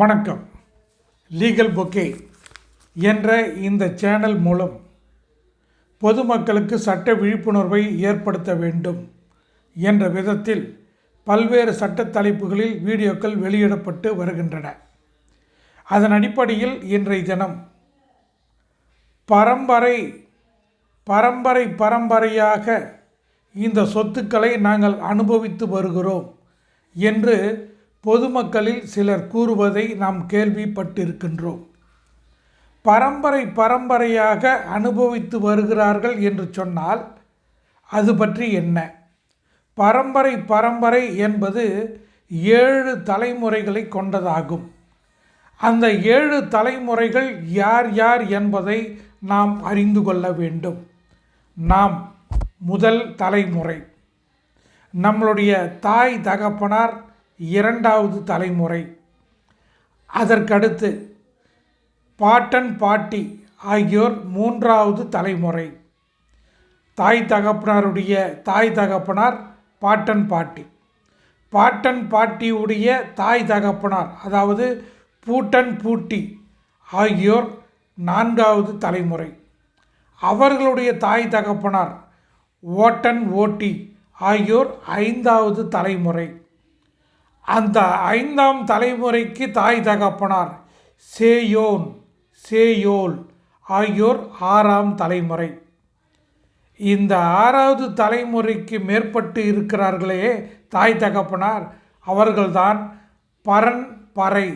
வணக்கம். Legal bouquet என்ற இந்த சேனல் மூலம் பொதுமக்களுக்கு சட்ட விழிப்புணர்வை ஏற்படுத்த வேண்டும் என்ற விதத்தில் பல்வேறு சட்ட தலைப்புகளில் வீடியோக்கள் வெளியிடப்பட்டு வருகின்றன. அதன் அடிப்படையில் இன்றைய தினம் பரம்பரை பரம்பரை பரம்பரையாக இந்த சொத்துக்களை நாங்கள் அனுபவித்து வருகிறோம் என்று பொதுமக்களில் சிலர் கூறுவதை நாம் கேள்விப்பட்டிருக்கின்றோம். பரம்பரை பரம்பரையாக அனுபவித்து வருகிறார்கள் என்று சொன்னால் அது பற்றி என்ன? பரம்பரை பரம்பரை என்பது ஏழு தலைமுறைகளை கொண்டதாகும். அந்த ஏழு தலைமுறைகள் யார் யார் என்பதை நாம் அறிந்து கொள்ள வேண்டும். நாம் முதல் தலைமுறை. நம்மளுடைய தாய் தகப்பனார் இரண்டாவது தலைமுறை. அதற்கடுத்து பாட்டன் பாட்டி ஆகியோர் மூன்றாவது தலைமுறை. தாய் தகப்பனாருடைய தாய் தகப்பனார் பாட்டன் பாட்டி. பாட்டன் பாட்டியுடைய தாய் தகப்பனார் அதாவது பூட்டன் பூட்டி ஆகியோர் நான்காவது தலைமுறை. அவர்களுடைய தாய் தகப்பனார் ஓட்டன் ஓட்டி ஆகியோர் ஐந்தாவது தலைமுறை. அந்த ஐந்தாம் தலைமுறைக்கு தாய் தகப்பனார் சேயோன் சேயோல் ஆகியோர் ஆறாம் தலைமுறை. இந்த ஆறாவது தலைமுறைக்கு மேற்பட்டு இருக்கிறார்களே தாய் தகப்பனார் அவர்கள்தான் பரன் பறை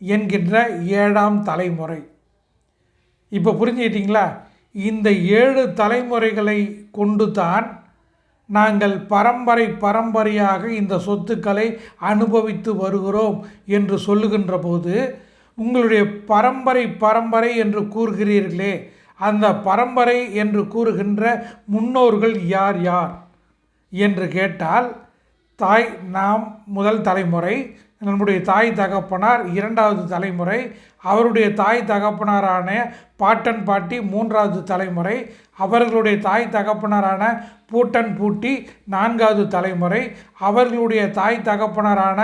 என்கின்ற ஏழாம் தலைமுறை. இப்போ புரிஞ்சுக்கிட்டீங்களா? இந்த ஏழு தலைமுறைகளை கொண்டு தான் நாங்கள் பரம்பரை பரம்பரையாக இந்த சொத்துக்களை அனுபவித்து வருகிறோம் என்று சொல்லுகின்ற போது உங்களுடைய பரம்பரை பரம்பரை என்று கூறுகிறீர்களே அந்த பரம்பரை என்று கூறுகின்ற முன்னோர்கள் யார் யார்? என்று கேட்டால் தாய் நாம் முதல் தலைமுறை நம்முடைய தாய் தகப்பனார் இரண்டாவது தலைமுறை அவருடைய தாய் தகப்பனாரான பாட்டன் பாட்டி மூன்றாவது தலைமுறை அவர்களுடைய தாய் தகப்பனாரான பூட்டன் பூட்டி நான்காவது தலைமுறை அவர்களுடைய தாய் தகப்பனாரான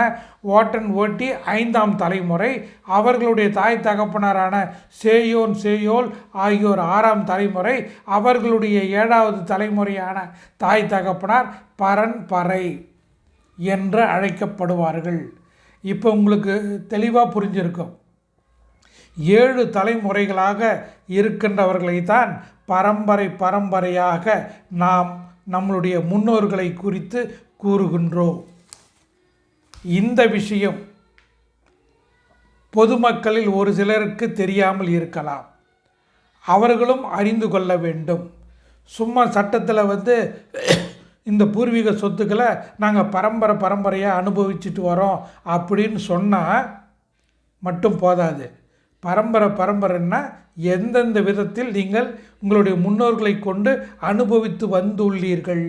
ஓட்டன் ஓட்டி ஐந்தாம் தலைமுறை அவர்களுடைய தாய் தகப்பனாரான சேயோன் சேயோல் ஆகியோர் ஆறாம் தலைமுறை அவர்களுடைய ஏழாவது தலைமுறையான தாய் தகப்பனார் பரன் பறை என்று அழைக்கப்படுவார்கள். இப்போ உங்களுக்கு தெளிவாக புரிஞ்சிருக்கும். ஏழு தலைமுறைகளாக இருக்கின்றவர்களை தான் பரம்பரை பரம்பரையாக நாம் நம்மளுடைய முன்னோர்களை குறித்து கூறுகின்றோம். இந்த விஷயம் பொதுமக்களில் ஒரு சிலருக்கு தெரியாமல் இருக்கலாம். அவர்களும் அறிந்து கொள்ள வேண்டும். சும்மா சட்டத்தில் வந்து இந்த பூர்வீக சொத்துக்களை நாங்கள் பரம்பரை பரம்பரையாக அனுபவிச்சுட்டு வரோம் அப்படின்னு சொன்னால் மட்டும் போதாது. பரம்பரை பரம்பரைன்னா எந்தெந்த விதத்தில் நீங்கள் உங்களுடைய முன்னோர்களை கொண்டு அனுபவித்து வந்துள்ளீர்கள்?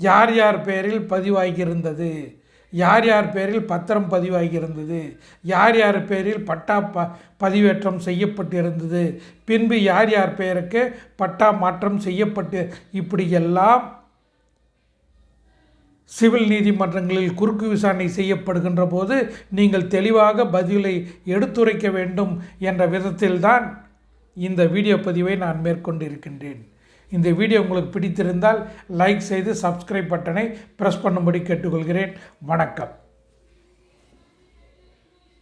யார் யார் பெயரில் பதிவாகியிருந்தது? யார் யார் பேரில் பத்திரம் பதிவாகியிருந்தது? யார் யார் பேரில் பட்டா ப பதிவேற்றம் செய்யப்பட்டிருந்தது? பின்பு யார் யார் பெயருக்கு பட்டா மாற்றம் செய்யப்பட்டு இப்படியெல்லாம் சிவில் நீதிமன்றங்களில் குறுக்கு விசாரணை செய்யப்படுகின்ற போது நீங்கள் தெளிவாக பதிலை எடுத்துரைக்க வேண்டும் என்ற விதத்தில்தான் இந்த வீடியோ பதிவை நான் மேற்கொண்டிருக்கின்றேன். இந்த வீடியோ உங்களுக்கு பிடித்திருந்தால் லைக் செய்து சப்ஸ்கிரைப் பட்டனை ப்ரெஸ் பண்ணும்படி கேட்டுக்கொள்கிறேன். வணக்கம்.